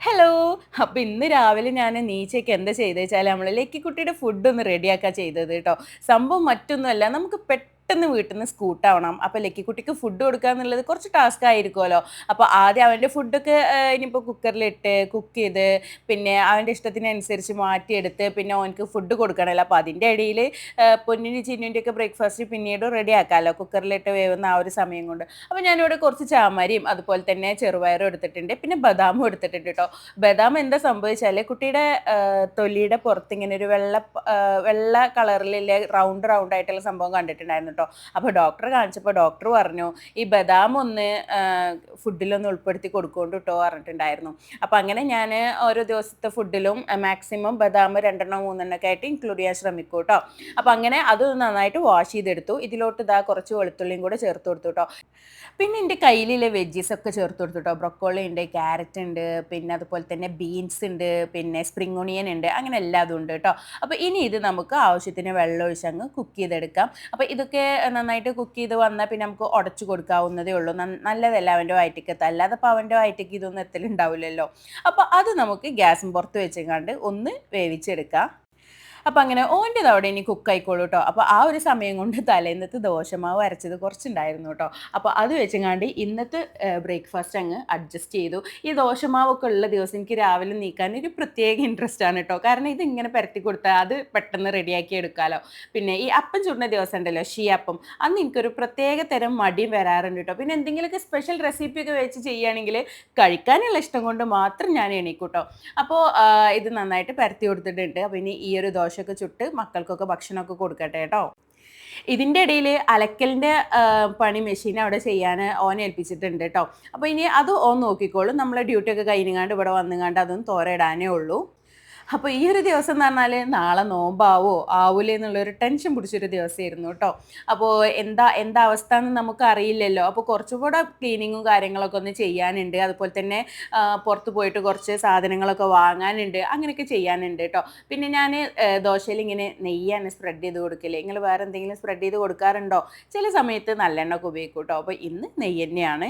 Hello അപ്പോൾ ഇന്ന് രാവിലെ ഞാൻ നീച്ചയ്ക്ക് എന്താ ചെയ്തേച്ചാൽ നമ്മൾ ഫുഡ് ഒന്ന് റെഡിയാക്കുക ചെയ്തത് കേട്ടോ സംഭവം മറ്റൊന്നുമല്ല. നമുക്ക് പെട്ടെന്ന് വീട്ടിൽ നിന്ന് സ്കൂട്ടാവണം. അപ്പോൾ ലക്കിക്കുട്ടിക്ക് ഫുഡ് കൊടുക്കുക എന്നുള്ളത് കുറച്ച് ടാസ്ക് ആയിരിക്കുമല്ലോ. അപ്പോൾ ആദ്യം അവന്റെ ഫുഡൊക്കെ ഇനിയിപ്പോൾ കുക്കറിലിട്ട് കുക്ക് ചെയ്ത് പിന്നെ അവന്റെ ഇഷ്ടത്തിനനുസരിച്ച് മാറ്റിയെടുത്ത് പിന്നെ അവനക്ക് ഫുഡ് കൊടുക്കണമല്ലോ. അപ്പോൾ അതിന്റെ ഇടയിൽ പൊന്നിന്റെ ചിന്നിന്റെ ഒക്കെ ബ്രേക്ക്ഫാസ്റ്റ് പിന്നീട് റെഡി ആക്കാമല്ലോ. കുക്കറിലിട്ട് വേവുന്ന ആ ഒരു സമയം കൊണ്ട്. അപ്പോൾ ഞാനിവിടെ കുറച്ച് ചാമരിയും അതുപോലെ തന്നെ ചെറുപയറും എടുത്തിട്ടുണ്ട്. പിന്നെ ബദാമും എടുത്തിട്ടുണ്ട് കേട്ടോ. ബദാം എന്താ സംഭവിച്ചാൽ കുട്ടിയുടെ തൊലിയുടെ പുറത്ത് ഇങ്ങനെ ഒരു വെള്ള വെള്ള കളറിലുള്ള റൗണ്ട് റൗണ്ട് ആയിട്ടുള്ള സംഭവം കണ്ടിട്ടുണ്ടായിരുന്നു കേട്ടോ. അപ്പോൾ ഡോക്ടർ കാണിച്ചപ്പോൾ ഡോക്ടർ പറഞ്ഞു ഈ ബദാം ഒന്ന് ഫുഡിലൊന്ന് ഉൾപ്പെടുത്തി കൊടുക്കൊണ്ട് കേട്ടോ പറഞ്ഞിട്ടുണ്ടായിരുന്നു. അപ്പോൾ അങ്ങനെ ഞാൻ ഓരോ ദിവസത്തെ ഫുഡിലും മാക്സിമം ബദാം രണ്ടെണ്ണം മൂന്നെണ്ണോ ഒക്കെ ആയിട്ട് ഇൻക്ലൂഡ് ചെയ്യാൻ ശ്രമിക്കും കേട്ടോ അപ്പോൾ അങ്ങനെ അത് നന്നായിട്ട് വാഷ് ചെയ്തെടുത്തു. ഇതിലോട്ട് ഇതാ കുറച്ച് വെളുത്തുള്ളിയും കൂടെ ചേർത്ത് കൊടുത്തു കേട്ടോ പിന്നെ എന്റെ കയ്യിലെ വെജീസ് ഒക്കെ ചേർത്ത് കൊടുത്തു കേട്ടോ ബ്രൊക്കോളി ഉണ്ട് ക്യാരറ്റ് ഉണ്ട് പിന്നെ അതുപോലെ തന്നെ ബീൻസ് ഉണ്ട് പിന്നെ സ്പ്രിംഗ് ഒണിയൻ ഉണ്ട് അങ്ങനെ എല്ലാതും ഉണ്ട് കേട്ടോ അപ്പോൾ ഇനി ഇത് നമുക്ക് ആവശ്യത്തിന് വെള്ളം ഒഴിച്ച് അങ്ങ് കുക്ക് ചെയ്തെടുക്കാം. അപ്പോൾ ഇതൊക്കെ നന്നായിട്ട് കുക്ക് ചെയ്ത് വന്നാൽ പിന്നെ നമുക്ക് ഉടച്ചു കൊടുക്കാവുന്നതേ ഉള്ളൂ. നല്ലതല്ല അവന്റെ വയറ്റിക്ക് അല്ലാതെ അപ്പോൾ അവന്റെ വയറ്റിക്ക് ഇതൊന്നും എത്തലുണ്ടാവില്ലല്ലോ. അപ്പോൾ അത് നമുക്ക് ഗ്യാസും പുറത്ത് വെച്ചെങ്ങാണ്ട് ഒന്ന് വേവിച്ചെടുക്കാം. അപ്പോൾ അങ്ങനെ ഓന്റെ അവിടെ ഇനി കുക്ക് ആയിക്കോളൂ കേട്ടോ അപ്പോൾ ആ ഒരു സമയം കൊണ്ട് തലേന്നത്തെ ദോശമാവ് അരച്ചത് കുറച്ചുണ്ടായിരുന്നു കേട്ടോ അപ്പോൾ അത് വെച്ചങ്ങാണ്ട് ഇന്നത്തെ ബ്രേക്ക്ഫാസ്റ്റ് അങ്ങ് അഡ്ജസ്റ്റ് ചെയ്തു. ഈ ദോശമാവൊക്കെ ഉള്ള ദിവസം എനിക്ക് രാവിലെ നീക്കാൻ ഒരു പ്രത്യേക ഇൻട്രസ്റ്റ് ആണ് കേട്ടോ കാരണം ഇത് ഇങ്ങനെ പരത്തി കൊടുത്താൽ അത് പെട്ടെന്ന് റെഡിയാക്കി എടുക്കാമല്ലോ പിന്നെ ഈ അപ്പം ചുടുന്ന ദിവസം ഉണ്ടല്ലോ ഷീയപ്പം അന്ന് എനിക്കൊരു പ്രത്യേക തരം മടിയും വരാറുണ്ട് കേട്ടോ പിന്നെ എന്തെങ്കിലുമൊക്കെ സ്പെഷ്യൽ റെസിപ്പിയൊക്കെ വെച്ച് ചെയ്യുകയാണെങ്കിൽ കഴിക്കാനുള്ള ഇഷ്ടം കൊണ്ട് മാത്രം ഞാൻ എണീക്കൂട്ടോ അപ്പോൾ ഇത് നന്നായിട്ട് പരത്തി കൊടുത്തിട്ടുണ്ട്. അപ്പോൾ ഇനി ഈ ഒരു ദോശയൊക്കെ ചുട്ട് മക്കൾക്കൊക്കെ ഭക്ഷണമൊക്കെ കൊടുക്കട്ടെ കേട്ടോ. ഇതിന്റെ ഇടയിൽ അലക്കലിന്റെ പണി മെഷീൻ അവിടെ ചെയ്യാൻ ഓൻ ഏൽപ്പിച്ചിട്ടുണ്ട് കേട്ടോ. അപ്പോൾ ഇനി അത് ഓൻ നോക്കിക്കോളും. നമ്മളെ ഡ്യൂട്ടിയൊക്കെ കഴിഞ്ഞങ്ങാണ്ട് ഇവിടെ വന്നുകാണ്ട് അതൊന്നും തോരയിടാനേ ഉള്ളൂ. അപ്പോൾ ഈ ഒരു ദിവസം എന്ന് പറഞ്ഞാൽ നാളെ നോമ്പാവോ? ആവൂലേ എന്നുള്ളൊരു ടെൻഷൻ പിടിച്ചൊരു ദിവസമായിരുന്നു കേട്ടോ. അപ്പോൾ എന്താ എന്താ അവസ്ഥ എന്ന് നമുക്ക് അറിയില്ലല്ലോ. അപ്പോൾ കുറച്ചുകൂടെ ക്ലീനിങ്ങും കാര്യങ്ങളൊക്കെ ഒന്ന് ചെയ്യാനുണ്ട്. അതുപോലെ തന്നെ പുറത്ത് പോയിട്ട് കുറച്ച് സാധനങ്ങളൊക്കെ വാങ്ങാനുണ്ട്. അങ്ങനെയൊക്കെ ചെയ്യാനുണ്ട് കേട്ടോ. പിന്നെ ഞാൻ ദോശയിൽ ഇങ്ങനെ നെയ്യാണ് സ്പ്രെഡ് ചെയ്ത് കൊടുക്കില്ലേ നിങ്ങൾ വേറെ എന്തെങ്കിലും സ്പ്രെഡ് ചെയ്ത് കൊടുക്കാറുണ്ടോ? ചില സമയത്ത് നല്ലെണ്ണ ഒക്കെ ഉപയോഗിക്കും കേട്ടോ. അപ്പോൾ ഇന്ന് നെയ്യ് തന്നെയാണ്.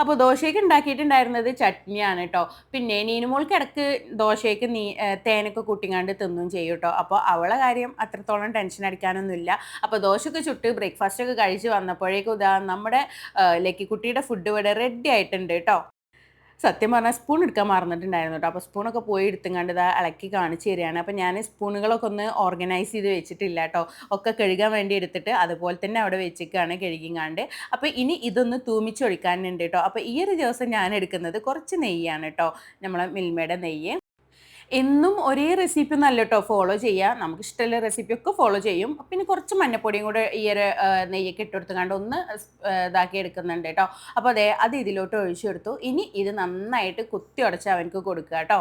അപ്പോൾ ദോശയ്ക്ക് ഉണ്ടാക്കിയിട്ടുണ്ടായിരുന്നത് ചട്നിയാണ് കേട്ടോ പിന്നെ നീനുമോൾക്ക് ഇടയ്ക്ക് ദോശയൊക്കെ നീ തേനൊക്കെ കൂട്ടിങ്ങാണ്ട് തിന്നും ചെയ്യും കേട്ടോ അപ്പോൾ അവളെ കാര്യം അത്രത്തോളം ടെൻഷൻ അടിക്കാനൊന്നുമില്ല. അപ്പോൾ ദോശയൊക്കെ ചുട്ട് ബ്രേക്ക്ഫാസ്റ്റ് ഒക്കെ കഴിച്ച് വന്നപ്പോഴേക്കും ഇതാ നമ്മുടെ ലക്കിക്കുട്ടിയുടെ ഫുഡ് ഇവിടെ റെഡി ആയിട്ടുണ്ട് കേട്ടോ സത്യം പറഞ്ഞാൽ സ്പൂൺ എടുക്കാൻ മറന്നിട്ടുണ്ടായിരുന്നു കേട്ടോ അപ്പോൾ സ്പൂണൊക്കെ പോയി എടുത്തുകൊണ്ട് ഇതാ ഇളക്കി കാണിച്ചു തരികയാണ്. അപ്പോൾ ഞാൻ സ്പൂണുകളൊക്കെ ഒന്ന് ഓർഗനൈസ് ചെയ്ത് വെച്ചിട്ടില്ല കേട്ടോ ഒക്കെ കഴുകാൻ വേണ്ടി എടുത്തിട്ട് അതുപോലെ തന്നെ അവിടെ വെച്ചിക്കാണ് കഴുകിങ്ങാണ്ട്. അപ്പോൾ ഇനി ഇതൊന്ന് തൂമിച്ചൊഴിക്കാനുണ്ട് കേട്ടോ അപ്പോൾ ഈ ഒരു ദിവസം ഞാൻ എടുക്കുന്നത് കുറച്ച് നെയ്യാണ് കേട്ടോ നമ്മളെ മിൽമയുടെ നെയ്യ്. എന്നും ഒരേ റെസിപ്പി നല്ല കേട്ടോ ഫോളോ ചെയ്യുക നമുക്ക് ഇഷ്ടമുള്ള റെസിപ്പി ഒക്കെ ഫോളോ ചെയ്യും. പിന്നെ കുറച്ച് മഞ്ഞപ്പൊടിയും കൂടെ ഈ ഒരു നെയ്യൊക്കെ ഇട്ടെടുത്തുകൊണ്ട് ഒന്ന് ഇതാക്കി എടുക്കുന്നുണ്ട് കേട്ടോ. അപ്പോൾ അതെ അത് ഇതിലോട്ട് ഒഴിച്ചെടുത്തു ഇനി ഇത് നന്നായിട്ട് കുത്തി ഉടച്ച് അവനക്ക് കൊടുക്കുക കേട്ടോ.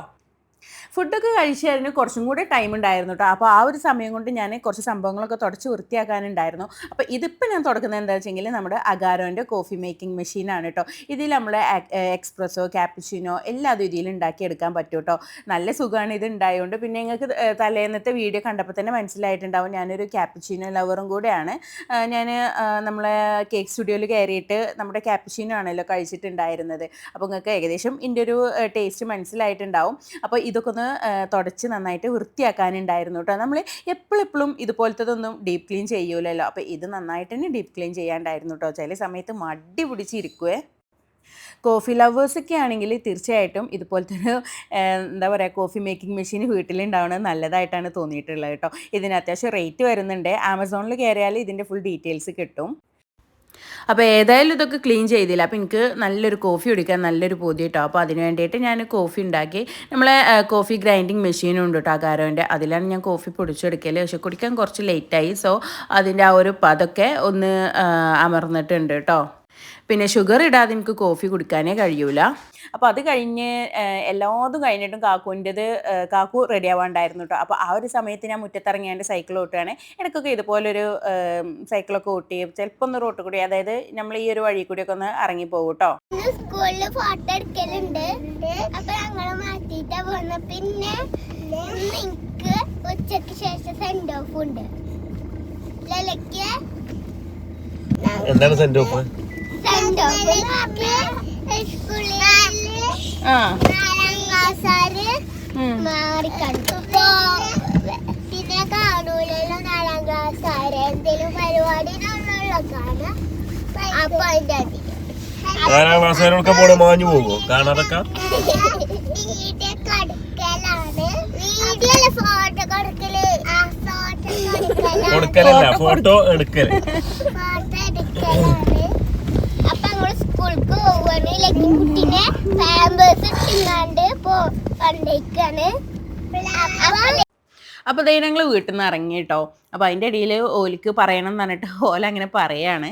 ഫുഡൊക്കെ കഴിച്ചതിന് കുറച്ചും കൂടെ ടൈം ഉണ്ടായിരുന്നു കേട്ടോ അപ്പോൾ ആ ഒരു സമയം കൊണ്ട് ഞാൻ കുറച്ച് സംഭവങ്ങളൊക്കെ തുടച്ച് വൃത്തിയാക്കാനുണ്ടായിരുന്നു. അപ്പോൾ ഇതിപ്പോൾ ഞാൻ തുടക്കുന്നത് എന്താ വെച്ചെങ്കിൽ നമ്മുടെ അഗാരോന്റെ കോഫി മേക്കിംഗ് മെഷീനാണ് കേട്ടോ ഇതിൽ നമ്മൾ എക്സ്പ്രസ്സോ ക്യാപ്പിച്ചിനോ എല്ലാ ഇതിൽ ഉണ്ടാക്കിയെടുക്കാൻ പറ്റും കേട്ടോ നല്ല സുഖമാണ് ഇത് ഉണ്ടായതുകൊണ്ട് പിന്നെ നിങ്ങൾക്ക് തലേന്നത്തെ വീഡിയോ കണ്ടപ്പോൾ തന്നെ മനസ്സിലായിട്ടുണ്ടാവും. ഞാനൊരു ക്യാപ്പിച്ചിനോ ലവറും കൂടെയാണ്. ഞാൻ നമ്മളെ കേക്ക് സ്റ്റുഡിയോയിൽ കയറിയിട്ട് നമ്മുടെ ക്യാപ്പിച്ചിനോ ആണല്ലോ കഴിച്ചിട്ടുണ്ടായിരുന്നത്. അപ്പോൾ നിങ്ങൾക്ക് ഏകദേശം ഇതിന്റെ ഒരു ടേസ്റ്റ് മനസ്സിലായിട്ടുണ്ടാവും. അപ്പോൾ ഇതൊക്കെ ഒന്ന് തുടച്ച് നന്നായിട്ട് വൃത്തിയാക്കാനുണ്ടായിരുന്നു കേട്ടോ. നമ്മൾ എപ്പോഴെപ്പോഴും ഇതുപോലത്തതൊന്നും ഡീപ്പ് ക്ലീൻ ചെയ്യൂലല്ലോ. അപ്പോൾ ഇത് നന്നായിട്ട് തന്നെ ഡീപ്പ് ക്ലീൻ ചെയ്യാണ്ടായിരുന്നു കേട്ടോ. ചില സമയത്ത് മടി പിടിച്ചിരിക്കുവേ. കോഫി ലവേഴ്സൊക്കെ ആണെങ്കിൽ തീർച്ചയായിട്ടും ഇതുപോലത്തെ ഒരു എന്താ പറയുക കോഫി മേക്കിംഗ് മെഷീൻ വീട്ടിലുണ്ടാവുന്നത് നല്ലതായിട്ടാണ് തോന്നിയിട്ടുള്ളത് കേട്ടോ. ഇതിന് അത്യാവശ്യം റേറ്റ് വരുന്നുണ്ട്. ആമസോണിൽ കയറിയാൽ ഇതിന്റെ ഫുൾ ഡീറ്റെയിൽസ് കിട്ടും. അപ്പോൾ ഏതായാലും ഇതൊക്കെ ക്ലീൻ ചെയ്തില്ല. അപ്പോൾ എനിക്ക് നല്ലൊരു കോഫി കുടിക്കാൻ നല്ലൊരു പൊതി കേട്ടോ അപ്പോൾ അതിന് വേണ്ടിയിട്ട് ഞാൻ കോഫി ഉണ്ടാക്കി. നമ്മളെ കോഫി ഗ്രൈൻഡിങ് മെഷീനും ഉണ്ട് കേട്ടോ അകാരോന്റെ അതിലാണ് ഞാൻ കോഫി പൊടിച്ചെടുക്കൽ പക്ഷെ കുടിക്കാൻ കുറച്ച് ലേറ്റായി സോ അതിന്റെ ആ ഒരു പതൊക്കെ ഒന്ന് അമർന്നിട്ടുണ്ട് കേട്ടോ പിന്നെ ഷുഗർ ഇടാതെ എനിക്ക് കോഫി കുടിക്കാനേ കഴിയൂല. അപ്പോൾ അത് കഴിഞ്ഞ് എല്ലാതും കഴിഞ്ഞിട്ടും കാക്കുവിന്റെത് കാക്കു റെഡി ആവാണ്ടായിരുന്നു കേട്ടോ അപ്പോൾ ആ ഒരു സമയത്ത് ഞാൻ മുറ്റത്തിറങ്ങിയാണ്ട് സൈക്കിൾ ഓട്ടുകയാണ്. ഇടയ്ക്കൊക്കെ ഇതുപോലൊരു സൈക്കിളൊക്കെ ഓട്ടി. ചിലപ്പോൾ ഒന്ന് റോട്ട് കൂടി അതായത് നമ്മൾ ഈ ഒരു വഴി കൂടിയൊക്കെ ഒന്ന് ഇറങ്ങി പോകും കേട്ടോ സ്കൂളിൽ ഫോട്ടോ എടുക്കലുണ്ട്. അപ്പൊ ഞങ്ങൾ മാറ്റിട്ടാ പോന്ന. പിന്നെ എനിക്ക് ഉച്ചയ്ക്ക് ശേഷം സെൻഡ് ഓഫ് ഉണ്ട്. ലലക്ക് എന്താണ് സെന്റ് ഓഫ് സെൻഡ് ഓഫ് ആ. പിന്നെ കാണൂലല്ലോ നാലാം ക്ലാസ് എന്തെങ്കിലും പരിപാടിനുള്ള കാണാം അപ്പൊ അതിന്റെ അടി. നാലാം ക്ലാസ്സുകാരൊക്കെ പോണ മാഞ്ഞു പോകുമോ? കാണാതൊക്കെ? വീഡിയോ കൊടുക്കലാണ്. വീഡിയോയിൽ ഫോട്ടോ കൊടുക്കൽ. ആ ഫോട്ടോ കൊടുക്കലല്ല ഫോട്ടോ എടുക്കൽ. സ്കൂൾക്ക് പോവാണ് ലക്കി കുട്ടീനെ പാമ്പേഴ്സ് ഇട്ടിങ്ങാണ്ട് പോ കൊണ്ടേക്കാണ് അപ്പൊ അപ്പോൾ ദേ ഞങ്ങൾ വീട്ടിൽ നിന്ന് ഇറങ്ങി കേട്ടോ. അപ്പോൾ അതിന്റെ ഇടയിൽ ഓലിക്ക് പറയണം എന്ന് പറഞ്ഞിട്ട് ഓല അങ്ങനെ പറയാണ്.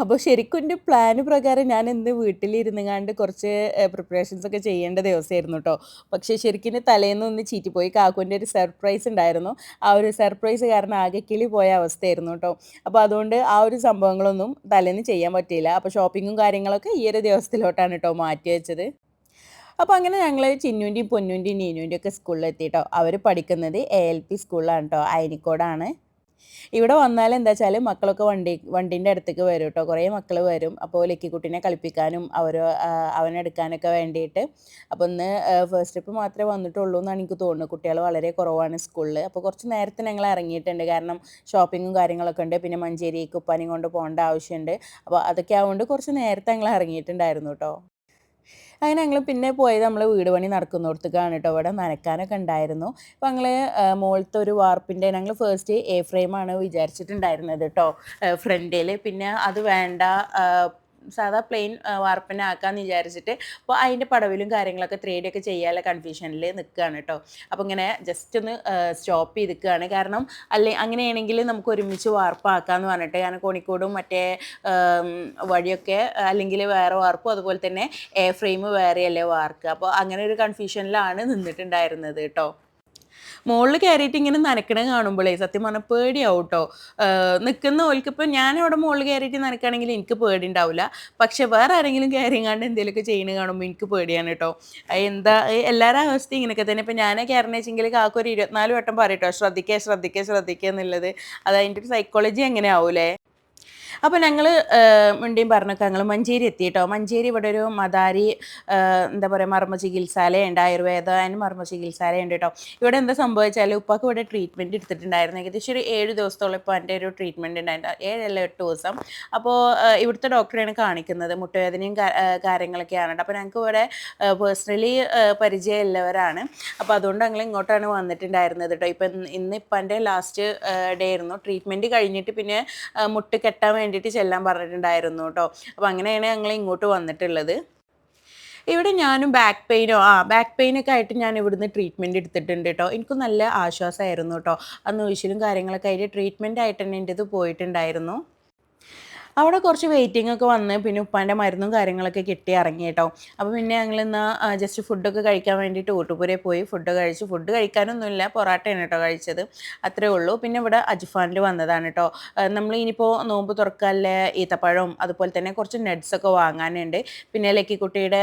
അപ്പോൾ ശരിക്കും എന്റെ പ്ലാന് പ്രകാരം ഞാൻ ഇന്ന് വീട്ടിലിരുന്ന് കണ്ട് കുറച്ച് പ്രിപ്പറേഷൻസ് ഒക്കെ ചെയ്യേണ്ട ദിവസമായിരുന്നു കേട്ടോ പക്ഷേ ശരിക്കും തലേന്ന് ഒന്ന് ചീറ്റിപ്പോയി. കാക്കുവിന്റെ ഒരു സർപ്രൈസ് ഉണ്ടായിരുന്നു. ആ ഒരു സർപ്രൈസ് കാരണം ആകെ കിളി പോയ അവസ്ഥയായിരുന്നു കേട്ടോ അപ്പോൾ അതുകൊണ്ട് ആ ഒരു സംഭവങ്ങളൊന്നും തലേന്ന് ചെയ്യാൻ പറ്റിയില്ല. അപ്പോൾ ഷോപ്പിങ്ങും കാര്യങ്ങളൊക്കെ ഈ ഒരു ദിവസത്തിലോട്ടാണ് കേട്ടോ മാറ്റി വെച്ചത്. അപ്പോൾ അങ്ങനെ ഞങ്ങൾ ചിന്നുവിന്റെയും പൊന്നുവിന്റെയും നീനുവിന്റെയും ഒക്കെ സ്കൂളിൽ കേട്ടോ അവർ പഠിക്കുന്നത് എ എൽ പി സ്കൂളിലാണ് കേട്ടോ അയനിക്കോടാണ്. ഇവിടെ വന്നാൽ എന്താ വെച്ചാൽ മക്കളൊക്കെ വണ്ടി വണ്ടീന്റെ അടുത്തേക്ക് വരും കേട്ടോ. കുറേ മക്കൾ വരും. അപ്പോൾ ലക്കിക്കുട്ടിനെ കളിപ്പിക്കാനും അവർ അവനെടുക്കാനൊക്കെ വേണ്ടിയിട്ട്. അപ്പോൾ ഒന്ന് ഫസ്റ്റ് ട്രിപ്പ് മാത്രമേ വന്നിട്ടുള്ളൂ എന്നാണ് എനിക്ക് തോന്നുന്നത്. കുട്ടികൾ വളരെ കുറവാണ് സ്കൂളിൽ അപ്പോൾ കുറച്ച് നേരത്തെ ഞങ്ങൾ ഇറങ്ങിയിട്ടുണ്ട്. കാരണം ഷോപ്പിങ്ങും കാര്യങ്ങളൊക്കെ ഉണ്ട്. പിന്നെ മഞ്ചേരിക്ക് ഉപ്പാനും കൊണ്ട് പോകേണ്ട ആവശ്യമുണ്ട്. അപ്പോൾ അതൊക്കെ ആവുകൊണ്ട് കുറച്ച് നേരത്തെ ഞങ്ങൾ ഇറങ്ങിയിട്ടുണ്ടായിരുന്നു കേട്ടോ. അങ്ങനെ ഞങ്ങൾ പിന്നെ പോയത് നമ്മൾ വീട് പണി നടക്കുന്നിടത്തേക്കാണ് കേട്ടോ. ഇവിടെ നനക്കാനൊക്കെ ഉണ്ടായിരുന്നു. അപ്പോൾ ഞങ്ങൾ മുകളിലത്തെ ഒരു വാർപ്പിന്റെ ഞങ്ങൾ ഫസ്റ്റ് എ ഫ്രെയിമാണ് വിചാരിച്ചിട്ടുണ്ടായിരുന്നത് കേട്ടോ. ഫ്രണ്ടിൽ പിന്നെ അത് വേണ്ട സാധാ പ്ലെയിൻ വാർപ്പിനെ ആക്കാമെന്ന് വിചാരിച്ചിട്ട് അപ്പോൾ അതിന്റെ പടവിലും കാര്യങ്ങളൊക്കെ ത്രീ ഡി ഒക്കെ ചെയ്യാനുള്ള കൺഫ്യൂഷനിൽ നിൽക്കുകയാണ് കേട്ടോ അപ്പോൾ ഇങ്ങനെ ജസ്റ്റ് ഒന്ന് സ്റ്റോപ്പ് ചെയ്തിക്കുകയാണ് കാരണം അല്ലെ അങ്ങനെയാണെങ്കിൽ നമുക്ക് ഒരുമിച്ച് വാർപ്പാക്കാമെന്ന് പറഞ്ഞിട്ട് ഞാൻ കോണിക്കോടും മറ്റേ വഴിയൊക്കെ അല്ലെങ്കിൽ വേറെ വാർപ്പും അതുപോലെ തന്നെ എ ഫ്രെയിം വേറെയല്ലേ വാർക്ക്. അപ്പോൾ അങ്ങനെ ഒരു കൺഫ്യൂഷനിലാണ് നിന്നിട്ടുണ്ടായിരുന്നത് കേട്ടോ മുകളിൽ കയറിയിട്ട് ഇങ്ങനെ നനക്കണ കാണുമ്പോഴേ സത്യം പറഞ്ഞാൽ പേടിയാവും കേട്ടോ നിൽക്കുന്ന ഓൽക്കിപ്പോൾ ഞാൻ അവിടെ മുകളിൽ കയറിയിട്ട് നനക്കുകയാണെങ്കിൽ എനിക്ക് പേടി ഉണ്ടാവില്ല പക്ഷെ വേറെ ആരെങ്കിലും കയറിയങ്ങാണ്ട് എന്തെങ്കിലുമൊക്കെ ചെയ്യണ കാണുമ്പോൾ എനിക്ക് പേടിയാണ് കേട്ടോ എന്താ എല്ലാവരുടെ അവസ്ഥ ഇങ്ങനെയൊക്കെ തന്നെ. ഇപ്പം ഞാൻ കയറണ വെച്ചെങ്കിൽ കാക്കൊരു ഇരുപത്തിനാല് വട്ടം പറയട്ടോ ശ്രദ്ധിക്കുക ശ്രദ്ധിക്കുക ശ്രദ്ധിക്കുക എന്നുള്ളത്. അത് ഒരു സൈക്കോളജി എങ്ങനെ ആവൂലേ അപ്പോൾ ഞങ്ങൾ മുണ്ടിയും പറഞ്ഞൊക്കെ ഞങ്ങൾ മഞ്ചേരി എത്തി കേട്ടോ മഞ്ചേരി ഇവിടെ ഒരു മദാരി എന്താ പറയുക മർമ്മ ചികിത്സാലയുണ്ട് ആയുർവേദ ആൻഡ് മർമ്മ ചികിത്സാലയുണ്ട് കേട്ടോ. ഇവിടെ എന്താ സംഭവിച്ചാൽ ഉപ്പാക്ക് ഇവിടെ ട്രീറ്റ്മെന്റ് എടുത്തിട്ടുണ്ടായിരുന്നു. ഏകദേശം ഒരു ഏഴ് ദിവസത്തോളം ഇപ്പോൾ എന്റെ ഒരു ട്രീറ്റ്മെന്റ് ഉണ്ടായിരുന്നു. ഏഴല്ല എട്ട് ദിവസം. അപ്പോൾ ഇവിടുത്തെ ഡോക്ടറെയാണ് കാണിക്കുന്നത്. മുട്ടുവേദനയും കാര്യങ്ങളൊക്കെയാണ് അപ്പോൾ ഞങ്ങൾക്ക് ഇവിടെ പേഴ്സണലി പരിചയമുള്ളവരാണ്. അപ്പോൾ അതുകൊണ്ട് ഞങ്ങൾ ഇങ്ങോട്ടാണ് വന്നിട്ടുണ്ടായിരുന്നത് കേട്ടോ. ഇപ്പം ഇന്ന് ഇപ്പം എന്റെ ലാസ്റ്റ് ഡേ ആയിരുന്നു. ട്രീറ്റ്മെന്റ് കഴിഞ്ഞിട്ട് പിന്നെ മുട്ട് കെട്ടാൻ വേണ്ടിയിട്ട് ചെല്ലാൻ പറഞ്ഞിട്ടുണ്ടായിരുന്നു കേട്ടോ. അപ്പോൾ അങ്ങനെയാണ് ഞങ്ങൾ ഇങ്ങോട്ട് വന്നിട്ടുള്ളത്. ഇവിടെ ഞാനും ബാക്ക് പെയിനോ ആ ബാക്ക് പെയിനൊക്കെ ആയിട്ട് ഞാൻ ഇവിടുന്ന് ട്രീറ്റ്മെന്റ് എടുത്തിട്ടുണ്ട് കേട്ടോ. എനിക്ക് നല്ല ആശ്വാസമായിരുന്നു കേട്ടോ. അന്ന് ഒഴിച്ചിലും കാര്യങ്ങളൊക്കെ ആയിട്ട് ട്രീറ്റ്മെന്റ് ആയിട്ട് തന്നെ എന്റെ ഇത് പോയിട്ടുണ്ടായിരുന്നു. അവിടെ കുറച്ച് വെയിറ്റിംഗ് ഒക്കെ വന്ന് പിന്നെ ഉപ്പാന്റെ മരുന്നും കാര്യങ്ങളൊക്കെ കിട്ടി ഇറങ്ങി കേട്ടോ. അപ്പോൾ പിന്നെ ഞങ്ങൾ ഇന്ന് ജസ്റ്റ് ഫുഡൊക്കെ കഴിക്കാൻ വേണ്ടിയിട്ട് ഊട്ടുപുരേ പോയി. ഫുഡ് കഴിച്ചു. ഫുഡ് കഴിക്കാനൊന്നുമില്ല. പൊറാട്ടയാണ് കേട്ടോ കഴിച്ചത്. അത്രേ ഉള്ളൂ. പിന്നെ ഇവിടെ അജ്ഫാനിൽ വന്നതാണ് കേട്ടോ. നമ്മൾ ഇനിയിപ്പോൾ നോമ്പ് തുറക്കാല്ലേ? ഈത്തപ്പഴവും അതുപോലെ തന്നെ കുറച്ച് nuts ഒക്കെ വാങ്ങാനുണ്ട്. പിന്നെ ലക്കിക്കുട്ടിയുടെ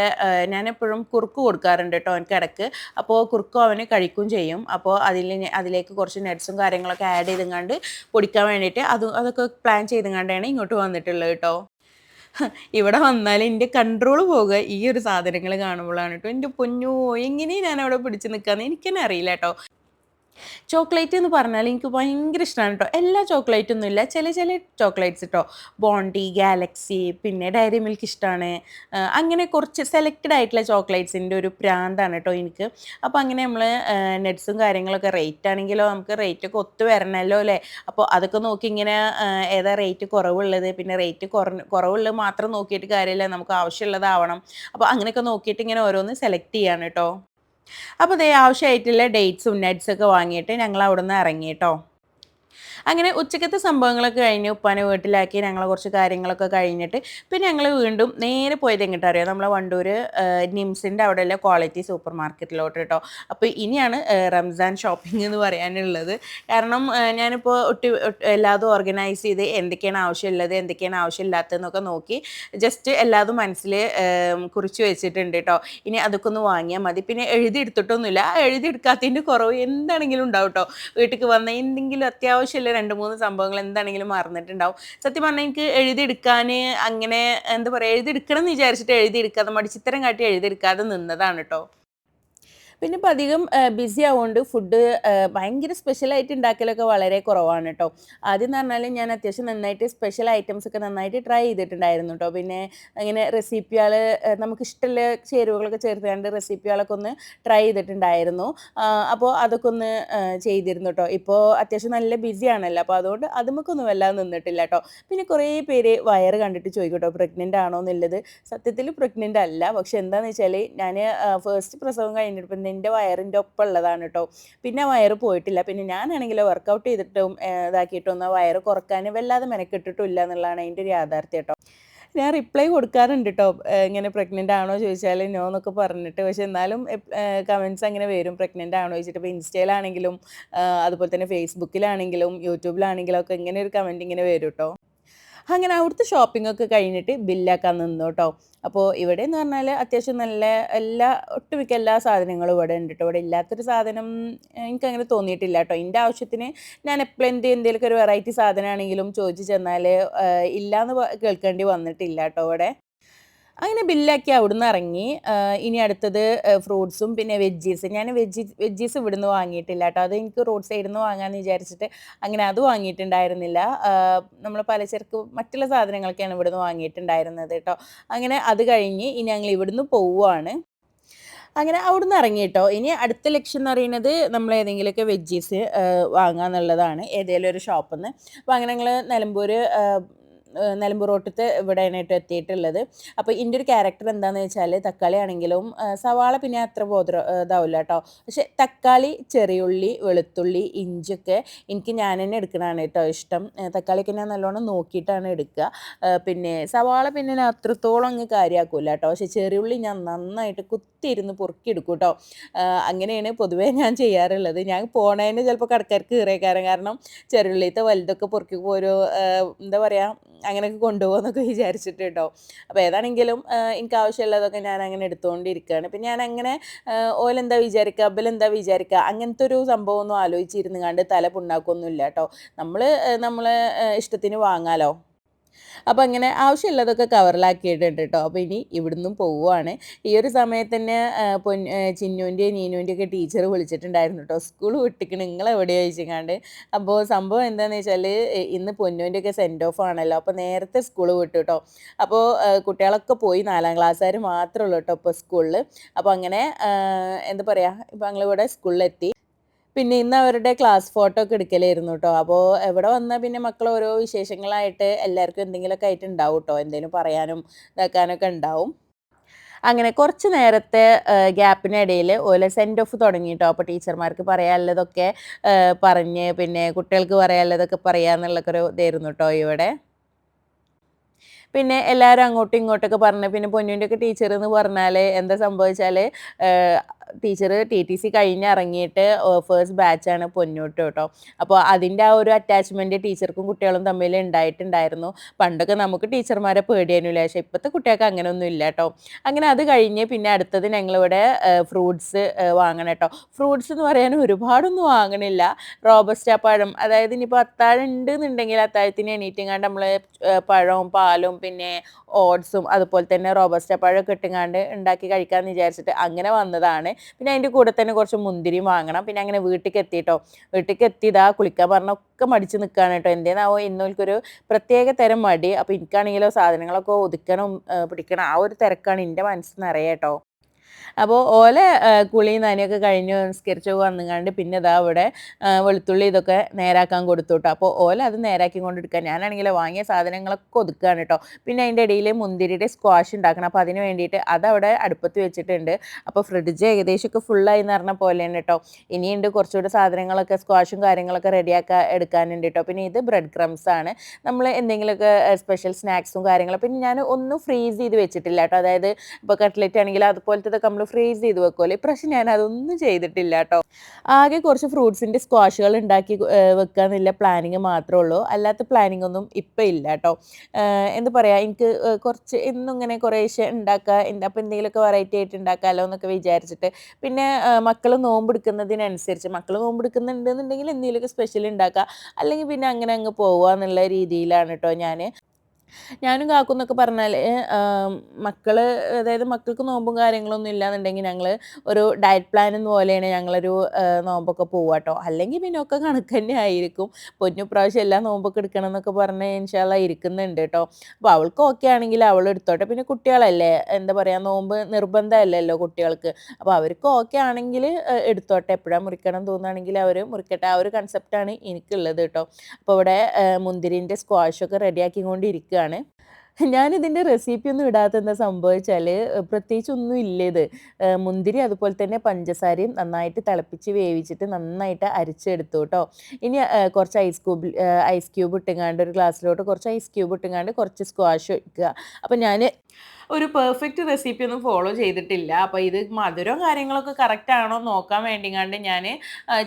ഞാൻ എപ്പോഴും കുറുക്ക് കൊടുക്കാറുണ്ട് കേട്ടോ എനിക്ക് ഇടയ്ക്ക് അപ്പോൾ കുറുക്കും അവന് കഴിക്കുകയും ചെയ്യും. അപ്പോൾ അതിൽ അതിലേക്ക് കുറച്ച് നട്ട്സും കാര്യങ്ങളൊക്കെ ആഡ് ചെയ്തുകൊണ്ട് പൊടിക്കാൻ വേണ്ടിയിട്ട് അത് അതൊക്കെ പ്ലാൻ ചെയ്തുകൊണ്ടാണ് ഇങ്ങോട്ട് വന്നിട്ടുള്ളത് കേട്ടോ. ഇവിടെ വന്നാൽ എന്റെ കൺട്രോൾ പോകുക ഈ ഒരു സാധനങ്ങൾ കാണുമ്പോഴാണ് കേട്ടോ എന്റെ പൊന്നോ എങ്ങനെയും ഞാൻ അവിടെ പിടിച്ച് നിൽക്കാന്ന് എനിക്കെന്നെ അറിയില്ല കേട്ടോ. ചോക്ലേറ്റ് എന്ന് പറഞ്ഞാൽ എനിക്ക് ഭയങ്കര ഇഷ്ടമാണ് കേട്ടോ എല്ലാ ചോക്ലേറ്റ് ഒന്നും ഇല്ല. ചില ചില ചോക്ലേറ്റ്സ് കേട്ടോ ബോണ്ടി ഗാലക്സി പിന്നെ ഡയറി മിൽക്ക് ഇഷ്ടമാണ് അങ്ങനെ കുറച്ച് സെലക്റ്റഡ് ആയിട്ടുള്ള ചോക്ലേറ്റ്സിന്റെ ഒരു പ്രാന്താണ് കേട്ടോ എനിക്ക്. അപ്പോൾ അങ്ങനെ നമ്മൾ നെറ്റ്സും കാര്യങ്ങളൊക്കെ റേറ്റ് ആണെങ്കിലോ നമുക്ക് റേറ്റ് ഒക്കെ ഒത്തു വരണമല്ലോ അല്ലേ? അപ്പോൾ അതൊക്കെ നോക്കി ഇങ്ങനെ ഏതാ റേറ്റ് കുറവുള്ളത്? പിന്നെ റേറ്റ് കുറഞ്ഞ കുറവുള്ളത് മാത്രം നോക്കിയിട്ട് കാര്യമില്ല. നമുക്ക് ആവശ്യമുള്ളതാവണം. അപ്പോൾ അങ്ങനെയൊക്കെ നോക്കിയിട്ട് ഇങ്ങനെ ഓരോന്ന് സെലക്ട് ചെയ്യാണ് കേട്ടോ അപ്പോൾ ദേ ആവശ്യമായിട്ടുള്ള ഡേറ്റ്സും നെറ്റ്സൊക്കെ വാങ്ങിയിട്ട് ഞങ്ങൾ അവിടെ നിന്ന് ഇറങ്ങി കേട്ടോ അങ്ങനെ ഉച്ചക്കത്തെ സംഭവങ്ങളൊക്കെ കഴിഞ്ഞ് ഉപ്പാനെ വീട്ടിലാക്കി ഞങ്ങൾ കുറച്ച് കാര്യങ്ങളൊക്കെ കഴിഞ്ഞിട്ട് പിന്നെ ഞങ്ങൾ വീണ്ടും നേരെ പോയത് എങ്ങോട്ട് അറിയാം? നമ്മളെ വണ്ടൂർ നിംസിന്റെ അവിടെയുള്ള ക്വാളിറ്റി സൂപ്പർ മാർക്കറ്റിലോട്ട് കേട്ടോ അപ്പോൾ ഇനിയാണ് റംസാൻ ഷോപ്പിംഗ് എന്ന് പറയാനുള്ളത്. കാരണം ഞാനിപ്പോൾ ഒട്ടി എല്ലാതും ഓർഗനൈസ് ചെയ്ത് എന്തൊക്കെയാണ് ആവശ്യമുള്ളത് എന്തൊക്കെയാണ് ആവശ്യമില്ലാത്തതെന്നൊക്കെ നോക്കി ജസ്റ്റ് എല്ലാതും മനസ്സിൽ കുറിച്ച് വെച്ചിട്ടുണ്ട് കേട്ടോ ഇനി അതൊക്കെ ഒന്ന് വാങ്ങിയാൽ മതി. പിന്നെ എഴുതി എടുത്തിട്ടൊന്നുമില്ല. എഴുതി എടുക്കാത്തതിന്റെ കുറവ് എന്താണെങ്കിലും ഉണ്ടാവും കേട്ടോ വീട്ടിൽ വന്ന എന്തെങ്കിലും അത്യാവശ്യമുള്ള രണ്ട് മൂന്ന് സംഭവങ്ങൾ എന്താണെങ്കിലും മറന്നിട്ടുണ്ടാവും. സത്യം പറഞ്ഞാൽ എനിക്ക് എഴുതിയെടുക്കാൻ അങ്ങനെ എന്താ പറയുക എഴുതിയെടുക്കണം എന്ന് വിചാരിച്ചിട്ട് എഴുതിയെടുക്കാതെ മടിച്ചിത്തരം കാട്ടി എഴുതിയെടുക്കാതെ നിന്നതാണ് കേട്ടോ പിന്നെ ഇപ്പം അധികം ബിസി ആവുകൊണ്ട് ഫുഡ് ഭയങ്കര സ്പെഷ്യലായിട്ട് ഉണ്ടാക്കലൊക്കെ വളരെ കുറവാണ് കേട്ടോ ആദ്യം എന്ന് പറഞ്ഞാൽ ഞാൻ അത്യാവശ്യം നന്നായിട്ട് സ്പെഷ്യൽ ഐറ്റംസ് ഒക്കെ നന്നായിട്ട് ട്രൈ ചെയ്തിട്ടുണ്ടായിരുന്നു കേട്ടോ പിന്നെ അങ്ങനെ റെസിപ്പികൾ നമുക്ക് ഇഷ്ടമുള്ള ചേരുവകളൊക്കെ ചേർത്തുകൊണ്ട് റെസിപ്പികളൊക്കെ ഒന്ന് ട്രൈ ചെയ്തിട്ടുണ്ടായിരുന്നു. അപ്പോൾ അതൊക്കെ ഒന്ന് ചെയ്തിരുന്നു കേട്ടോ ഇപ്പോൾ അത്യാവശ്യം നല്ല ബിസി ആണല്ലോ. അപ്പോൾ അതുകൊണ്ട് അതുമൊക്കൊന്നും വല്ലാതെ നിന്നിട്ടില്ല കേട്ടോ പിന്നെ കുറേ പേര് വയറ് കണ്ടിട്ട് ചോദിക്കും കേട്ടോ പ്രഗ്നന്റ് ആണോ? എന്നുള്ളത്. സത്യത്തിൽ പ്രഗ്നന്റ് അല്ല. പക്ഷെ എന്താണെന്ന് വെച്ചാൽ ഞാൻ ഫസ്റ്റ് പ്രസവം കഴിഞ്ഞിട്ട് എന്റെ വയറിന്റെ ഒപ്പം ഉള്ളതാണ് കേട്ടോ പിന്നെ വയറ് പോയിട്ടില്ല. പിന്നെ ഞാനാണെങ്കിൽ വർക്കൗട്ട് ചെയ്തിട്ടും ഇതാക്കിയിട്ടൊന്നും വയറ് കുറയ്ക്കാൻ വല്ലാതെ മെനക്കെട്ടിട്ടില്ല എന്നുള്ളതാണ് അതിന്റെ ഒരു യാഥാർത്ഥ്യം കേട്ടോ ഞാൻ റിപ്ലൈ കൊടുക്കാറുണ്ട് കേട്ടോ ഇങ്ങനെ പ്രഗ്നന്റ് ആണോ ചോദിച്ചാൽ നോ എന്നൊക്കെ പറഞ്ഞിട്ട്. പക്ഷെ എന്നാലും കമൻസ് അങ്ങനെ വരും. പ്രഗ്നന്റ് ആണോ ചോദിച്ചിട്ട്. ഇപ്പോൾ ഇൻസ്റ്റയിലാണെങ്കിലും അതുപോലെ തന്നെ ഫേസ്ബുക്കിലാണെങ്കിലും യൂട്യൂബിലാണെങ്കിലും ഒക്കെ ഇങ്ങനെ ഒരു കമന്റ് ഇങ്ങനെ വരും കേട്ടോ അങ്ങനെ അവിടുത്തെ ഷോപ്പിംഗ് ഒക്കെ കഴിഞ്ഞിട്ട് ബില്ലാക്കാൻ നിന്നു കേട്ടോ അപ്പോൾ ഇവിടെ എന്ന് പറഞ്ഞാൽ അത്യാവശ്യം നല്ല എല്ലാ ഒട്ടുമിക്ക എല്ലാ സാധനങ്ങളും ഇവിടെ ഉണ്ട് കേട്ടോ ഇവിടെ ഇല്ലാത്തൊരു സാധനം എനിക്കങ്ങനെ തോന്നിയിട്ടില്ല കേട്ടോ എന്റെ ആവശ്യത്തിന് ഞാൻ എപ്പോഴും എന്ത് എന്തെങ്കിലുമൊക്കെ ഒരു വെറൈറ്റി സാധനമാണെങ്കിലും ചോദിച്ചു ചെന്നാൽ ഇല്ലയെന്ന് കേൾക്കേണ്ടി വന്നിട്ടില്ല കേട്ടോ ഇവിടെ. അങ്ങനെ ബില്ലാക്കി അവിടുന്ന് ഇറങ്ങി. ഇനി അടുത്തത് ഫ്രൂട്ട്സും പിന്നെ വെജ്ജീസ് ഞാൻ വെജ്ജി വെജ്ജീസ് ഇവിടുന്ന് വാങ്ങിയിട്ടില്ല കേട്ടോ. അത് എനിക്ക് റോഡ് സൈഡിൽ നിന്ന് വാങ്ങാമെന്ന് വിചാരിച്ചിട്ട് അങ്ങനെ അത് വാങ്ങിയിട്ടുണ്ടായിരുന്നില്ല. നമ്മൾ പലചരക്ക് മറ്റുള്ള സാധനങ്ങളൊക്കെയാണ് ഇവിടുന്ന് വാങ്ങിയിട്ടുണ്ടായിരുന്നത് കേട്ടോ. അങ്ങനെ അത് കഴിഞ്ഞ് ഇനി ഞങ്ങൾ ഇവിടുന്ന് പോവുകയാണ് അങ്ങനെ അവിടുന്ന് ഇറങ്ങി കേട്ടോ. ഇനി അടുത്ത ലക്ഷ്യം എന്ന് പറയുന്നത് നമ്മൾ ഏതെങ്കിലുമൊക്കെ വെജ്ജീസ് വാങ്ങുക എന്നുള്ളതാണ് ഏതെങ്കിലും ഒരു ഷോപ്പിൽ നിന്ന് അപ്പോൾ അങ്ങനെ ഞങ്ങൾ നിലമ്പൂർ നിലമ്പൂർ ഇവിടെ ആയിട്ട് എത്തിയിട്ടുള്ളത്. അപ്പോൾ ഇതിന്റെ ഒരു ക്യാരക്ടർ എന്താണെന്ന് വെച്ചാൽ തക്കാളി ആണെങ്കിലും സവാള പിന്നെ അത്ര ബോധ ഇതാവില്ല കേട്ടോ പക്ഷെ തക്കാളി ചെറിയുള്ളി വെളുത്തുള്ളി ഇഞ്ചിയൊക്കെ എനിക്ക് ഞാൻ തന്നെ എടുക്കണതാണ് കേട്ടോ ഇഷ്ടം. തക്കാളിക്ക് ഞാൻ നല്ലോണം നോക്കിയിട്ടാണ് എടുക്കുക. പിന്നെ സവാള പിന്നെ അത്രത്തോളം അങ്ങ് കാര്യമാക്കില്ല കേട്ടോ പക്ഷെ ചെറിയുള്ളി ഞാൻ നന്നായിട്ട് കുത്തിയിരുന്ന് പൊറുക്കിയെടുക്കും കേട്ടോ അങ്ങനെയാണ് പൊതുവേ ഞാൻ ചെയ്യാറുള്ളത്. ഞാൻ പോണേന് ചിലപ്പോൾ കടക്കാർക്ക് കയറിയേക്കാരം. കാരണം ചെറിയുള്ളിത്തെ വലുതൊക്കെ പൊറുക്കി പോരോ എന്താ പറയുക അങ്ങനെയൊക്കെ കൊണ്ടുപോകുമെന്നൊക്കെ വിചാരിച്ചിട്ട് കേട്ടോ അപ്പോൾ ഏതാണെങ്കിലും എനിക്ക് ആവശ്യമുള്ളതൊക്കെ ഞാൻ അങ്ങനെ എടുത്തുകൊണ്ടിരിക്കുകയാണ്. ഇപ്പം ഞാൻ അങ്ങനെ ഓലെന്താ വിചാരിക്കുക അബലെന്താ വിചാരിക്കുക അങ്ങനത്തെ ഒരു സംഭവമൊന്നും ആലോചിച്ചിരുന്നു കണ്ട് തല പുണ്ണാക്കൊന്നുമില്ല കേട്ടോ. നമ്മൾ നമ്മളെ ഇഷ്ടത്തിന് വാങ്ങാലോ? അപ്പോൾ അങ്ങനെ ആവശ്യമുള്ളതൊക്കെ കവറിലാക്കിയിട്ടുണ്ട് കേട്ടോ അപ്പോൾ ഇനി ഇവിടുന്നും പോവുകയാണ് ഈ ഒരു സമയത്ത് തന്നെ പൊൻ ചിന്നുവിന്റെയും നീനുവിന്റെയും ഒക്കെ ടീച്ചർ വിളിച്ചിട്ടുണ്ടായിരുന്നു കേട്ടോ സ്കൂൾ വിട്ടിക്കണ് നിങ്ങൾ എവിടെയാണ് ചോദിച്ചിങ്ങാണ്ട്. അപ്പോൾ സംഭവം എന്താണെന്ന് വെച്ചാൽ ഇന്ന് പൊന്നുവിന്റെ ഒക്കെ സെൻഡ് ഓഫ് ആണല്ലോ. അപ്പോൾ നേരത്തെ സ്കൂൾ വിട്ടു കേട്ടോ അപ്പോൾ കുട്ടികളൊക്കെ പോയി നാലാം ക്ലാസ്സുകാർ മാത്രമേ ഉള്ളൂ കേട്ടോ ഇപ്പോൾ സ്കൂളിൽ അപ്പോൾ അങ്ങനെ എന്താ പറയുക ഇപ്പോൾ ഞങ്ങളിവിടെ സ്കൂളിലെത്തി. പിന്നെ ഇന്ന് അവരുടെ ക്ലാസ് ഫോട്ടോ ഒക്കെ എടുക്കലായിരുന്നു കേട്ടോ അപ്പോൾ എവിടെ വന്നാൽ പിന്നെ മക്കൾ ഓരോ വിശേഷങ്ങളായിട്ട് എല്ലാവർക്കും എന്തെങ്കിലുമൊക്കെ ആയിട്ട് ഉണ്ടാവും കേട്ടോ എന്തെങ്കിലും പറയാനും ഇതാക്കാനൊക്കെ ഉണ്ടാവും അങ്ങനെ കുറച്ച് നേരത്തെ ഗ്യാപ്പിനിടയിൽ ഓല സെൻഡ് ഓഫ് തുടങ്ങി കേട്ടോ അപ്പോൾ ടീച്ചർമാർക്ക് പറയാനുള്ളതൊക്കെ പറഞ്ഞ് പിന്നെ കുട്ടികൾക്ക് പറയാനുള്ളതൊക്കെ പറയാന്നുള്ളൊക്കെ ഒരു ഇതായിരുന്നു കേട്ടോ ഇവിടെ. പിന്നെ എല്ലാവരും അങ്ങോട്ടും ഇങ്ങോട്ടൊക്കെ പറഞ്ഞു. പിന്നെ പൊന്നുവിന്റെയൊക്കെ ടീച്ചർ എന്ന് പറഞ്ഞാൽ എന്താ സംഭവിച്ചാൽ ടീച്ചർ ടി ടി സി കഴിഞ്ഞ് ഇറങ്ങിയിട്ട് ഫേസ്റ്റ് ബാച്ചാണ് പൊന്നോട്ട് കേട്ടോ അപ്പോൾ അതിന്റെ ആ ഒരു അറ്റാച്ച്മെന്റ് ടീച്ചർക്കും കുട്ടികളും തമ്മിൽ ഉണ്ടായിട്ടുണ്ടായിരുന്നു പണ്ടൊക്കെ നമുക്ക് ടീച്ചർമാരെ പേടിയായിരുന്നില്ല? പക്ഷേ ഇപ്പോഴത്തെ കുട്ടികൾക്ക് അങ്ങനെയൊന്നും ഇല്ല കേട്ടോ അങ്ങനെ അത് കഴിഞ്ഞ് പിന്നെ അടുത്തത് ഞങ്ങളിവിടെ ഫ്രൂട്ട്സ് വാങ്ങണം കേട്ടോ ഫ്രൂട്ട്സ് എന്ന് പറയാൻ ഒരുപാടൊന്നും വാങ്ങണില്ല. റോബസ്റ്റ പഴം അതായത് ഇനിയിപ്പോൾ അത്താഴം ഉണ്ട് എന്നുണ്ടെങ്കിൽ അത്താഴത്തിന് എണീറ്റിങ്ങാണ്ട് നമ്മൾ പഴവും പാലും പിന്നെ ഓട്സും അതുപോലെ തന്നെ റോബസ്റ്റ പഴമൊക്കെ ഇട്ടുങ്ങാണ്ട് ഉണ്ടാക്കി കഴിക്കാമെന്ന് വിചാരിച്ചിട്ട് അങ്ങനെ വന്നതാണ്. പിന്നെ അതിന്റെ കൂടെ തന്നെ കുറച്ച് മുന്തിരിയും വാങ്ങണം. പിന്നെ അങ്ങനെ വീട്ടിലേക്ക് എത്തിയിട്ടോ. വീട്ടിലേക്ക് എത്തിയതാ കുളിക്കാൻ പറഞ്ഞ ഒക്കെ മടിച്ച് നിൽക്കുകയാണ് കേട്ടോ. എന്തേന്നാവോ ഇന്നോൽക്കൊരു പ്രത്യേക തരം മടി. അപ്പോൾ എനിക്കാണെങ്കിലോ സാധനങ്ങളൊക്കെ ഒതുക്കണം പിടിക്കണം. ആ ഒരു തിരക്കാണ് എന്റെ മനസ്സിൽ നിറയെ കേട്ടോ. അപ്പോൾ ഓല കുളിയും നനയൊക്കെ കഴിഞ്ഞ് നിസ്കരിച്ച് വന്നുകൊണ്ട് പിന്നെ ഇതാ അവിടെ വെളുത്തുള്ളി ഇതൊക്കെ നേരാക്കാൻ കൊടുത്തു കേട്ടോ അപ്പോൾ ഓല അത് നേരാക്കി കൊണ്ടെടുക്കുക ഞാനാണെങ്കിൽ വാങ്ങിയ സാധനങ്ങളൊക്കെ ഒതുക്കുകയാണ് കേട്ടോ പിന്നെ അതിന്റെ ഇടയിൽ മുന്തിരിയുടെ സ്ക്വാഷ് ഉണ്ടാക്കണം. അപ്പോൾ അതിന് വേണ്ടിയിട്ട് അതവിടെ അടുപ്പത്ത് വെച്ചിട്ടുണ്ട്. അപ്പോൾ ഫ്രിഡ്ജ് ഏകദേശമൊക്കെ ഫുള്ളായി എന്ന് പറഞ്ഞ പോലെയാണ് കേട്ടോ ഇനിയുണ്ട് കുറച്ചുകൂടെ സാധനങ്ങളൊക്കെ സ്ക്വാഷും കാര്യങ്ങളൊക്കെ റെഡിയാക്കാൻ എടുക്കാനുണ്ട് കേട്ടോ പിന്നെ ഇത് ബ്രെഡ് ക്രംസ് ആണ് നമ്മൾ എന്തെങ്കിലുമൊക്കെ സ്പെഷ്യൽ സ്നാക്സും കാര്യങ്ങളും. പിന്നെ ഞാൻ ഒന്നും ഫ്രീസ് ചെയ്ത് വെച്ചിട്ടില്ല കേട്ടോ അതായത് ഇപ്പോൾ കട്ട്ലറ്റ് ആണെങ്കിൽ അതുപോലത്തെ നമ്മൾ ഫ്രീസ് ചെയ്ത് വെക്കുമല്ലോ ഇപ്രാവശ്യം ഞാൻ അതൊന്നും ചെയ്തിട്ടില്ല കേട്ടോ. ആകെ കുറച്ച് ഫ്രൂട്ട്സിന്റെ സ്ക്വാഷുകൾ ഉണ്ടാക്കി വെക്കുക പ്ലാനിങ് മാത്രമേ ഉള്ളൂ. അല്ലാത്ത പ്ലാനിങ് ഒന്നും ഇപ്പം ഇല്ല കേട്ടോ. എന്ത് പറയുക എനിക്ക് കുറച്ച് എന്നും ഇങ്ങനെ കുറേശ്ശെ ഉണ്ടാക്കുക എന്താ അപ്പോൾ എന്തെങ്കിലുമൊക്കെ വെറൈറ്റി ആയിട്ട് ഉണ്ടാക്കാമല്ലോ എന്നൊക്കെ വിചാരിച്ചിട്ട്. പിന്നെ മക്കൾ നോമ്പെടുക്കുന്നതിനനുസരിച്ച് മക്കൾ നോമ്പെടുക്കുന്നുണ്ടെന്നുണ്ടെങ്കിൽ എന്തെങ്കിലുമൊക്കെ സ്പെഷ്യൽ ഉണ്ടാക്കുക അല്ലെങ്കിൽ പിന്നെ അങ്ങനെ അങ്ങ് പോവുക എന്നുള്ള രീതിയിലാണ് കേട്ടോ ഞാൻ ഞാനും കാക്കുന്നൊക്കെ പറഞ്ഞാൽ മക്കൾ അതായത് മക്കൾക്ക് നോമ്പും കാര്യങ്ങളൊന്നും ഇല്ലാന്നുണ്ടെങ്കിൽ ഞങ്ങൾ ഒരു ഡയറ്റ് പ്ലാൻ എന്ന പോലെയാണ് ഞങ്ങളൊരു നോമ്പൊക്കെ പോവുക കേട്ടോ അല്ലെങ്കിൽ പിന്നെ ഒക്കെ കണക്ക് തന്നെ ആയിരിക്കും. പൊന്നു പ്രാവശ്യം എല്ലാ നോമ്പൊക്കെ എടുക്കണം എന്നൊക്കെ പറഞ്ഞ് ഇൻഷാല്ല ഇരിക്കുന്നുണ്ട് കേട്ടോ അപ്പോൾ അവൾക്ക് ഓക്കെ ആണെങ്കിൽ അവൾ എടുത്തോട്ടെ. പിന്നെ കുട്ടികളല്ലേ എന്താ പറയുക നോമ്പ് നിർബന്ധമല്ലല്ലോ കുട്ടികൾക്ക്. അപ്പോൾ അവർക്ക് ഓക്കെ ആണെങ്കിൽ എടുത്തോട്ടെ. എപ്പോഴാണ് മുറിക്കണം തോന്നുകയാണെങ്കിൽ അവർ മുറിക്കട്ടെ. ആ ഒരു കൺസെപ്റ്റാണ് എനിക്കുള്ളത് കേട്ടോ അപ്പോൾ ഇവിടെ മുന്തിരിന്റെ സ്ക്വാഷൊക്കെ റെഡിയാക്കിക്കൊണ്ടിരിക്കുകയാണ് ഞാനിതിന്റെ റെസിപ്പി ഒന്നും ഇടാത്ത എന്താ സംഭവിച്ചാൽ പ്രത്യേകിച്ച് ഒന്നും ഇല്ല ഇത്. മുന്തിരി അതുപോലെ തന്നെ പഞ്ചസാരയും നന്നായിട്ട് തിളപ്പിച്ച് വേവിച്ചിട്ട് നന്നായിട്ട് അരിച്ചെടുത്തു കേട്ടോ. ഇനി കുറച്ച് ഐസ് ക്യൂബ് ഐസ് ക്യൂബ് ഇട്ടുങ്ങാണ്ട് ഒരു ഗ്ലാസ്സിലോട്ട് കുറച്ച് ഐസ് ക്യൂബ് ഇട്ടുങ്ങാണ്ട് കുറച്ച് സ്ക്വാഷ് വെക്കുക അപ്പോൾ ഞാൻ ഒരു പെർഫെക്റ്റ് റെസിപ്പി ഒന്നും ഫോളോ ചെയ്തിട്ടില്ല. അപ്പോൾ ഇത് മധുരവും കാര്യങ്ങളൊക്കെ കറക്റ്റ് ആണോ നോക്കാൻ വേണ്ടിങ്ങാണ്ട് ഞാൻ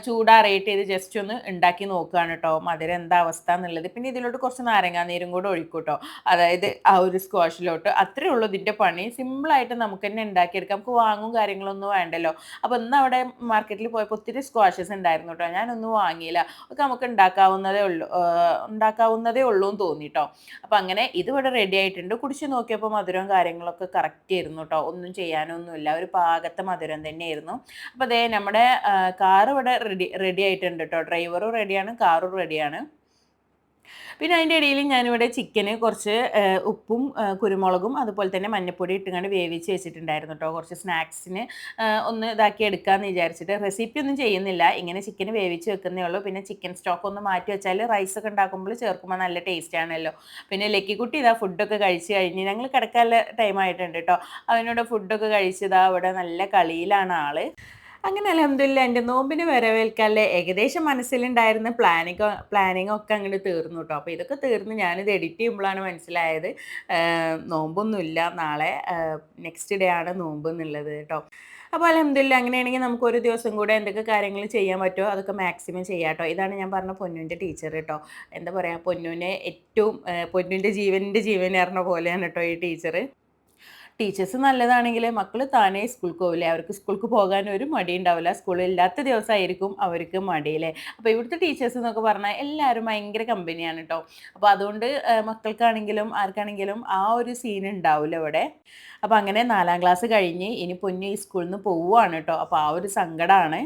ചൂടാ റേറ്റ് ചെയ്ത് ജസ്റ്റ് ഒന്ന് ഉണ്ടാക്കി നോക്കുകയാണ് കേട്ടോ മധുരം എന്താ അവസ്ഥ എന്നുള്ളത്. പിന്നെ ഇതിലോട്ട് കുറച്ച് നാരങ്ങാനീരും കൂടെ ഒഴിക്കും കേട്ടോ അതായത് ആ ഒരു സ്ക്വാഷിലോട്ട് അത്രേ ഉള്ളൂ ഇതിന്റെ പണി. സിമ്പിളായിട്ട് നമുക്ക് തന്നെ ഉണ്ടാക്കിയെടുക്കാം. നമുക്ക് വാങ്ങും കാര്യങ്ങളൊന്നും വേണ്ടല്ലോ. അപ്പോൾ ഇന്ന് അവിടെ മാർക്കറ്റിൽ പോയപ്പോൾ ഒത്തിരി സ്ക്വാഷസ് ഉണ്ടായിരുന്നു കേട്ടോ ഞാനൊന്നും വാങ്ങിയില്ല. ഒക്കെ നമുക്ക് ഉണ്ടാക്കാവുന്നതേ ഉള്ളൂ. ഉണ്ടാക്കാവുന്നതേ ഉള്ളൂ എന്ന് തോന്നിട്ടോ അപ്പോൾ അങ്ങനെ ഇത് ഇവിടെ റെഡി ആയിട്ടുണ്ട്. കുടിച്ച് നോക്കിയപ്പോൾ മധുരവും കാര്യങ്ങളൊക്കെ കറക്റ്റ് ആയിരുന്നു കേട്ടോ ഒന്നും ചെയ്യാനൊന്നുമില്ല. ഒരു പാകത്തെ മധുരം തന്നെയായിരുന്നു. അപ്പോൾ അതേ നമ്മുടെ കാറ് ഇവിടെ റെഡി റെഡി ആയിട്ടുണ്ട് കേട്ടോ ഡ്രൈവറും റെഡിയാണ് കാറും റെഡിയാണ് പിന്നെ അതിന്റെ ഇടയിൽ ഞാനിവിടെ ചിക്കന് കുറച്ച് ഉപ്പും കുരുമുളകും അതുപോലെ തന്നെ മഞ്ഞപ്പൊടി ഇട്ടുകൊണ്ട് വേവിച്ച് വെച്ചിട്ടുണ്ടായിരുന്നു കേട്ടോ കുറച്ച് സ്നാക്സിന് ഒന്ന് ഇതാക്കി എടുക്കാമെന്ന് വിചാരിച്ചിട്ട്. റെസിപ്പി ഒന്നും ചെയ്യുന്നില്ല. ഇങ്ങനെ ചിക്കൻ വേവിച്ച് വെക്കുന്നേ ഉള്ളൂ. പിന്നെ ചിക്കൻ സ്റ്റോക്ക് ഒന്ന് മാറ്റി വെച്ചാൽ റൈസ് ഉണ്ടാക്കുമ്പോൾ ചേർക്കുമ്പോൾ നല്ല ടേസ്റ്റ് ആണല്ലോ. പിന്നെ ലക്കിക്കുട്ടി ഇതാ ഫുഡൊക്കെ കഴിച്ച് കഴിഞ്ഞ് ഞങ്ങൾ കിടക്കാനുള്ള ടൈം ആയിട്ടുണ്ട് കേട്ടോ അവനോട് ഫുഡൊക്കെ കഴിച്ചതാ അവിടെ നല്ല കളിയിലാണ് ആൾ. അങ്ങനെ അലഹമില്ല എന്റെ നോമ്പിന് വരവേൽക്കാല്ലേ ഏകദേശം മനസ്സിലുണ്ടായിരുന്ന പ്ലാനിങ് പ്ലാനിങ് ഒക്കെ അങ്ങോട്ട് തീർന്നു കേട്ടോ അപ്പോൾ ഇതൊക്കെ തീർന്ന് ഞാനിത് എഡിറ്റ് ചെയ്യുമ്പോഴാണ് മനസ്സിലായത്. നോമ്പൊന്നുമില്ല. നാളെ നെക്സ്റ്റ് ഡേ ആണ് നോമ്പ് എന്നുള്ളത് കേട്ടോ അപ്പോൾ അലഹമില്ല അങ്ങനെയാണെങ്കിൽ നമുക്ക് ഒരു ദിവസം കൂടെ എന്തൊക്കെ കാര്യങ്ങൾ ചെയ്യാൻ പറ്റുമോ അതൊക്കെ മാക്സിമം ചെയ്യാം കേട്ടോ ഇതാണ് ഞാൻ പറഞ്ഞ പൊന്നുവിന്റെ ടീച്ചർ കേട്ടോ എന്താ പറയുക പൊന്നുവിനെ ഏറ്റവും പൊന്നുവിന്റെ ജീവന്റെ ജീവൻ പോലെയാണ് കേട്ടോ ഈ ടീച്ചർ ടീച്ചേഴ്സ് നല്ലതാണെങ്കിൽ മക്കൾ താനേ സ്കൂൾക്ക് പോവില്ലേ? അവർക്ക് സ്കൂൾക്ക് പോകാൻ ഒരു മടി ഉണ്ടാവില്ല സ്കൂളിൽ ഇല്ലാത്ത ദിവസമായിരിക്കും അവർക്ക് മടിയില്ലേ? അപ്പോൾ ഇവിടുത്തെ ടീച്ചേഴ്സ് എന്നൊക്കെ പറഞ്ഞാൽ എല്ലാവരും ഭയങ്കര കമ്പനിയാണ് കേട്ടോ അപ്പോൾ അതുകൊണ്ട് മക്കൾക്കാണെങ്കിലും ആർക്കാണെങ്കിലും ആ ഒരു സീൻ ഉണ്ടാവില്ല ഇവിടെ. അപ്പോൾ അങ്ങനെ നാലാം ക്ലാസ് കഴിഞ്ഞ് ഇനി പൊന്നു ഈ സ്കൂളിൽ നിന്ന് പോവുകയാണ് കേട്ടോ അപ്പോൾ ആ ഒരു സങ്കടമാണ്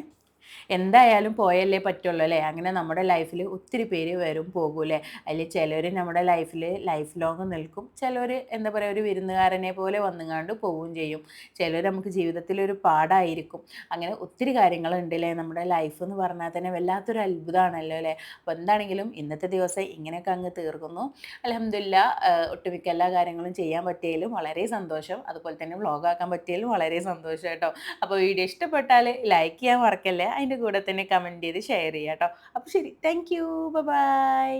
എന്തായാലും പോയല്ലേ പറ്റുള്ളൂ അല്ലേ? അങ്ങനെ നമ്മുടെ ലൈഫിൽ ഒത്തിരി പേര് വരും പോകൂലേ? അതിൽ ചിലർ നമ്മുടെ ലൈഫിൽ ലൈഫ് ലോങ് നിൽക്കും. ചിലർ എന്താ പറയുക ഒരു വിരുന്നുകാരനെ പോലെ വന്നുകാണ്ട് പോവുകയും ചെയ്യും. ചിലർ നമുക്ക് ജീവിതത്തിൽ ഒരു പാടായിരിക്കും. അങ്ങനെ ഒത്തിരി കാര്യങ്ങളുണ്ട് അല്ലേ? നമ്മുടെ ലൈഫ് എന്ന് പറഞ്ഞാൽ തന്നെ വല്ലാത്തൊരു അത്ഭുതമാണല്ലോ അല്ലേ? അപ്പോൾ എന്താണെങ്കിലും ഇന്നത്തെ ദിവസം ഇങ്ങനെയൊക്കെ അങ്ങ് തീർക്കുന്നു. അലഹമില്ല ഒട്ടുമിക്ക എല്ലാ കാര്യങ്ങളും ചെയ്യാൻ പറ്റിയാലും വളരെ സന്തോഷം. അതുപോലെ തന്നെ വ്ളോഗാക്കാൻ പറ്റിയാലും വളരെ സന്തോഷം കേട്ടോ. അപ്പോൾ വീഡിയോ ഇഷ്ടപ്പെട്ടാൽ ലൈക്ക് ചെയ്യാൻ മറക്കല്ലേ? അതിന്റെ കൂടെ തന്നെ കമന്റ് ചെയ്ത് ഷെയർ ചെയ്യാം കേട്ടോ അപ്പോൾ ശരി താങ്ക് യു ബൈ